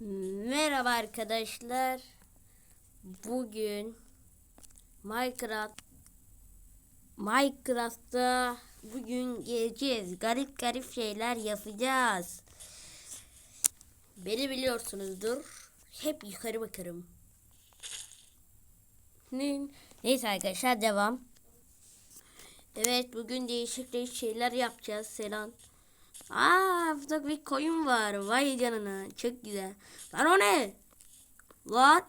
Merhaba arkadaşlar. Bugün Minecraft Minecraft'ta bugün geleceğiz. Garip garip şeyler yapacağız. Beni biliyorsunuzdur. Hep yukarı bakarım. Ne- Neyse arkadaşlar devam. Evet bugün değişik değişik şeyler yapacağız. Selam. Aa burada bir koyun var. Vay canına. Çok güzel. Lan o ne? Lan.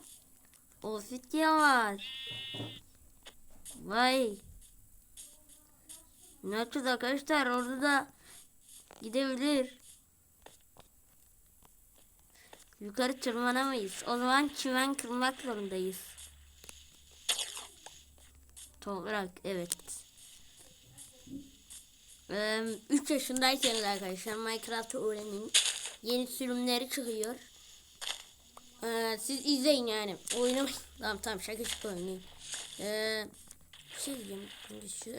Obsidian var. Vay. Ne yapacağız arkadaşlar? Orada da gidebilir. Yukarı tırmanamayız. O zaman çimen kırmak zorundayız. Toprak evet. 3 yaşındaysanız arkadaşlar Minecraft'ı öğrenin. Yeni sürümleri çıkıyor. Ee, siz izleyin yani. Oynamayın. Tamam tamam şaka şaka oynayın. Ee, şey diyeceğim. Şimdi şu,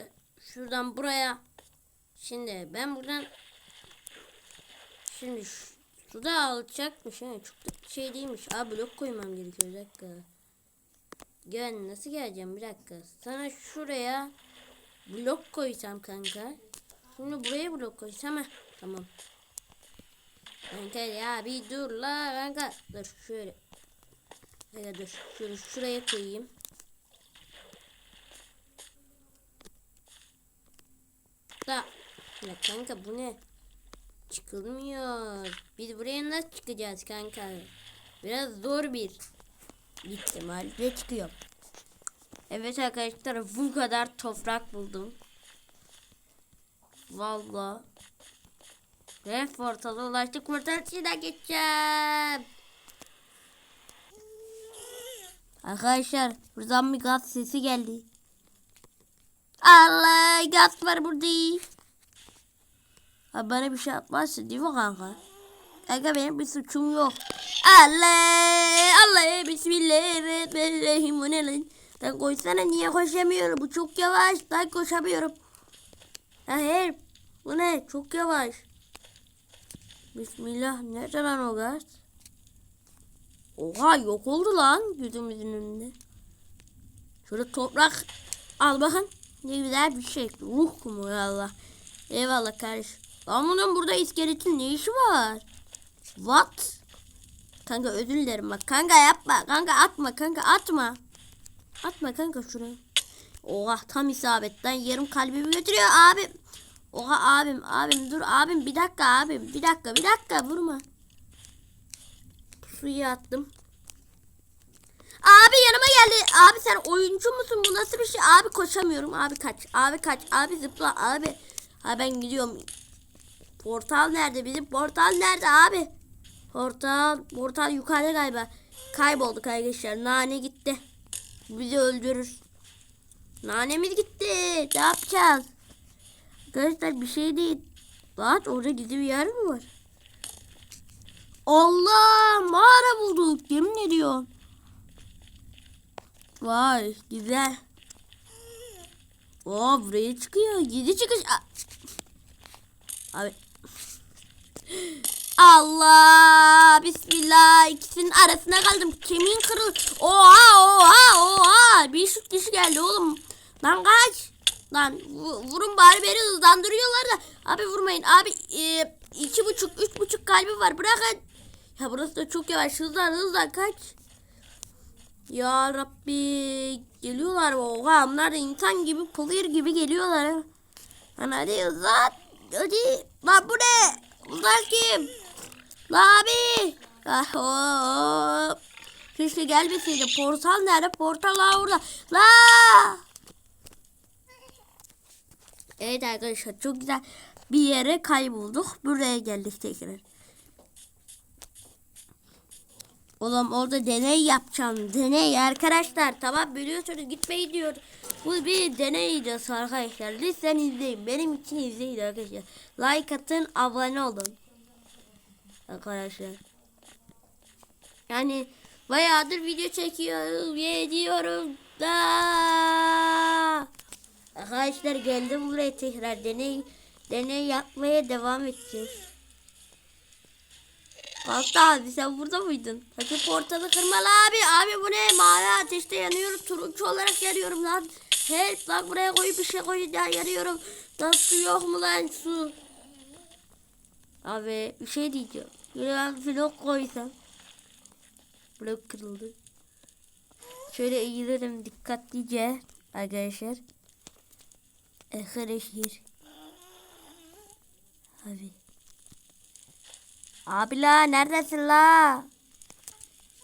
şuradan buraya. Şimdi ben buradan Şimdi şu, şurada alacakmış. Yani çok da şey değilmiş. Aa blok koymam gerekiyor. Bir dakika. Gel nasıl geleceğim bir dakika. Sana şuraya blok koysam kanka. Şimdi buraya blok koysam. Tamam. Kanka ya bir dur la kanka. Dur şöyle. Kanka dur. Şöyle şuraya koyayım. Da. Ya kanka bu ne? Çıkılmıyor. Biz buraya nasıl çıkacağız kanka? Biraz zor bir ihtimalle çıkıyor. Evet arkadaşlar bu kadar toprak buldum. Valla. Ve portala ulaştık. Portal içinden geçeceğim. Arkadaşlar buradan bir gaz sesi geldi. Allah gaz var burada. Ha, bana bir şey yapmazsın değil mi kanka? Kanka benim bir suçum yok. Allah Allah Bismillahirrahmanirrahim. Lan koysana niye koşamıyorum? Bu çok yavaş. Ben koşamıyorum. Ya hayır. Bu ne? Çok yavaş. Bismillah. Nerede lan o gaz? Oha yok oldu lan gözümüzün önünde. Şurada toprak. Al bakın. Ne güzel bir şey. Ruh kumu ya Allah. Eyvallah kardeş. Lan bunun burada iskeletin ne işi var? What? Kanka özür dilerim bak. Kanka yapma. Kanka atma. Kanka atma. Atma kanka şuraya. Oha tam isabetten yarım kalbimi götürüyor abim. Oha abim abim dur abim bir dakika abim bir dakika bir dakika vurma. Suya attım. Abi yanıma geldi. Abi sen oyuncu musun? Bu nasıl bir şey? Abi koşamıyorum. Abi kaç. Abi kaç. Abi zıpla. Abi. Ha ben gidiyorum. Portal nerede? Bizim portal nerede abi? Portal. Portal yukarıda galiba. Kaybolduk arkadaşlar. Nane gitti. Bizi öldürür. Nanemiz gitti. Ne yapacağız? Arkadaşlar bir şey değil. Lan orada gizli bir yer mi var? Allah mağara bulduk. Yemin ediyorum. Vay güzel. Oo buraya çıkıyor. Gizli çıkış. Abi. Allah Bismillah ikisinin arasına kaldım kemiğin kırıl oha oha oha bir şu kişi geldi oğlum lan kaç lan vu- vurun bari beni hızlandırıyorlar da abi vurmayın abi e, iki buçuk üç buçuk kalbi var bırakın ya burası da çok yavaş hızlan hızlan kaç ya Rabbi geliyorlar oha onlar da insan gibi player gibi geliyorlar. Lan hadi hızlan hadi lan bu ne bunlar kim La abi. Ah, hop. Keşke gelmeseydi. Portal nerede? Portal orada. La. Evet arkadaşlar çok güzel bir yere kaybolduk. Buraya geldik tekrar. Oğlum orada deney yapacağım. Deney arkadaşlar. Tamam biliyorsunuz gitmeyi diyor. Bu bir deneydi arkadaşlar. Lütfen izleyin. Benim için izleyin arkadaşlar. Like atın, abone olun arkadaşlar. Yani bayağıdır video çekiyorum, ediyorum da. Arkadaşlar geldim buraya tekrar deney deney yapmaya devam edeceğiz. Hatta abi sen burada mıydın? Hadi portalı kırmalı abi. Abi bu ne? Mavi ateşte yanıyorum. Turuncu olarak yanıyorum lan. Help lan buraya koy bir şey koy ya yanıyorum. Lan su yok mu lan su? Abi bir şey diyeceğim. Ben blok koysam. Blok kırıldı. Şöyle eğilelim dikkatlice arkadaşlar. Arkadaşlar. Abi. Abi la neredesin la?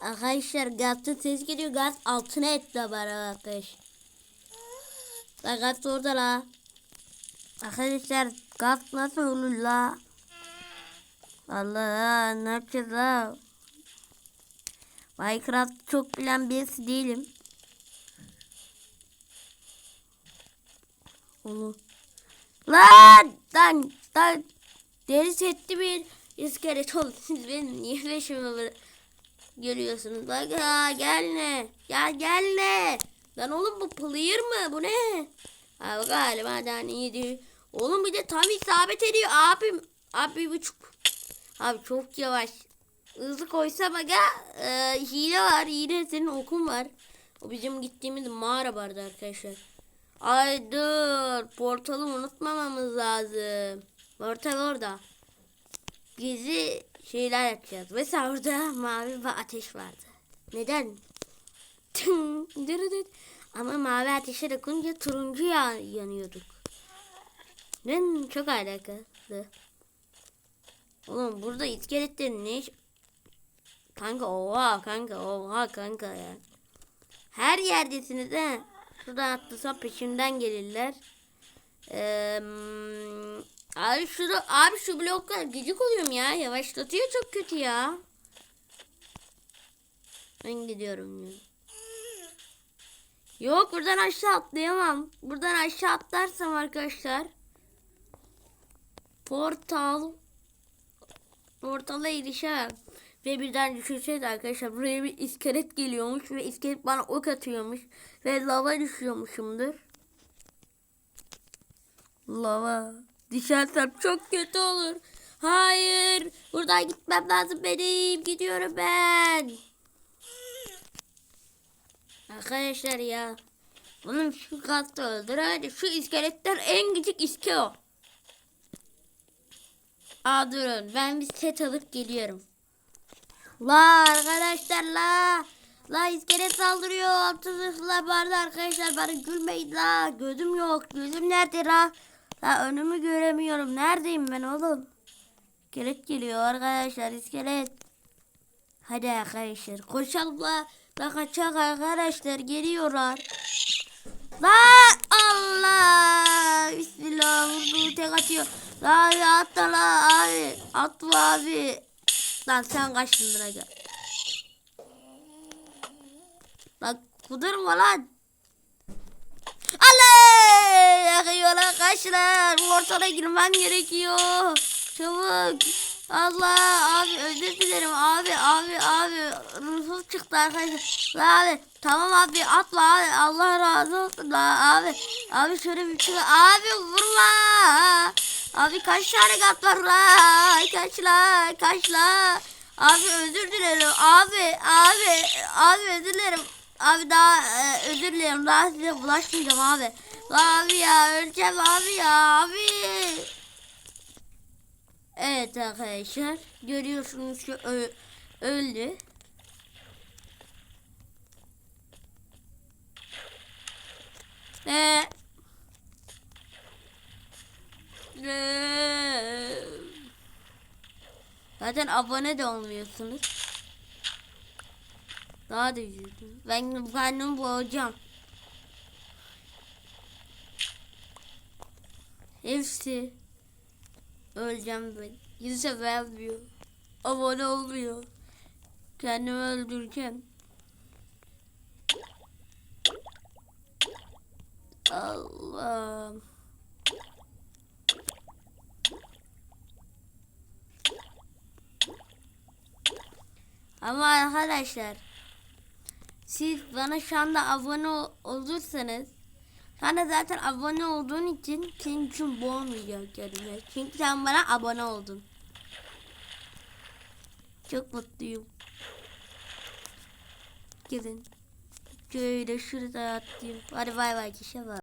Arkadaşlar gazın ses geliyor. Gaz altına etti bana arkadaş. La gaz orada la. Arkadaşlar gaz nasıl olur la? Allah ne yapacağız la? Minecraft çok bilen birisi değilim. Onu. Lan! Lan! Lan! Deri setli bir iskelet oldu. Siz benim niye peşime böyle geliyorsunuz? Bak ha gelme. Ya gelme. Lan oğlum bu player mı? Bu ne? Abi galiba daha iyiydi. Oğlum bir de tam isabet ediyor abim. Abi buçuk. Abi çok yavaş. Hızlı koysam aga e, hile var. Hile senin okun var. O bizim gittiğimiz mağara vardı arkadaşlar. Ay dur. Portalı unutmamamız lazım. Portal orada. Gizli şeyler yapacağız. Mesela orada mavi ve ateş vardı. Neden? Ama mavi ateşe dokununca turuncu ya- yanıyorduk. Ben çok alakalı. Oğlum burada iskeletlerin ne iş... Kanka oha kanka oha kanka ya. Her yerdesiniz he. Şuradan atlasam peşimden gelirler. Ee, abi şu abi şu bloklar gıcık oluyorum ya. Yavaşlatıyor çok kötü ya. Ben gidiyorum ya. Yok buradan aşağı atlayamam. Buradan aşağı atlarsam arkadaşlar. Portal. Portala erişemem. Ve birden düşünseniz arkadaşlar buraya bir iskelet geliyormuş ve iskelet bana ok atıyormuş. Ve lava düşüyormuşumdur. Lava. Düşersem çok kötü olur. Hayır. Buradan gitmem lazım benim. Gidiyorum ben. Arkadaşlar ya. Bunun şu katta öldür hadi. Şu iskeletler en küçük iske o. Aa durun. Ben bir set alıp geliyorum. La arkadaşlar la. La iskelet saldırıyor. Altı zırhlar vardı arkadaşlar. Bana gülmeyin la. Gözüm yok. Gözüm nerede la? La önümü göremiyorum. Neredeyim ben oğlum? İskelet geliyor arkadaşlar. iskelet. Hadi arkadaşlar. Koşalım la. La kaçak arkadaşlar. Geliyorlar. La Allah. Bismillah. Vurdu tek atıyor. La atla la abi. Atla abi. Lan sen kaçtın buna gel. Lan kudurma lan. Allah! Yakıyor. Bu ortaya girmem gerekiyor. Çabuk. Allah abi özür dilerim abi abi abi ruhum çıktı arkadaşlar. La abi tamam abi atla abi Allah razı olsun la abi. Abi şöyle bir şey abi vurma. Abi kaç tane kat var la? Kaç la? Kaç la? Abi özür dilerim. Abi, abi, abi özür dilerim. Abi daha e, özür dilerim. Daha size bulaşmayacağım abi. La abi ya öleceğim abi ya abi. Evet arkadaşlar. Görüyorsunuz ki öldü. Ve Ve- Zaten abone de olmuyorsunuz. Daha da üzüldüm. Ben kendimi boğacağım. Hepsi öleceğim ben. Yüzse vermiyor. Abone olmuyor. Kendimi öldüreceğim. Allah'ım. Ama arkadaşlar siz bana şu anda abone ol- olursanız sana zaten abone olduğun için senin için boğmayacak kendime. Çünkü sen bana abone oldun. Çok mutluyum. Gelin. Şöyle şurada atlayayım. Hadi bay bay kişi var.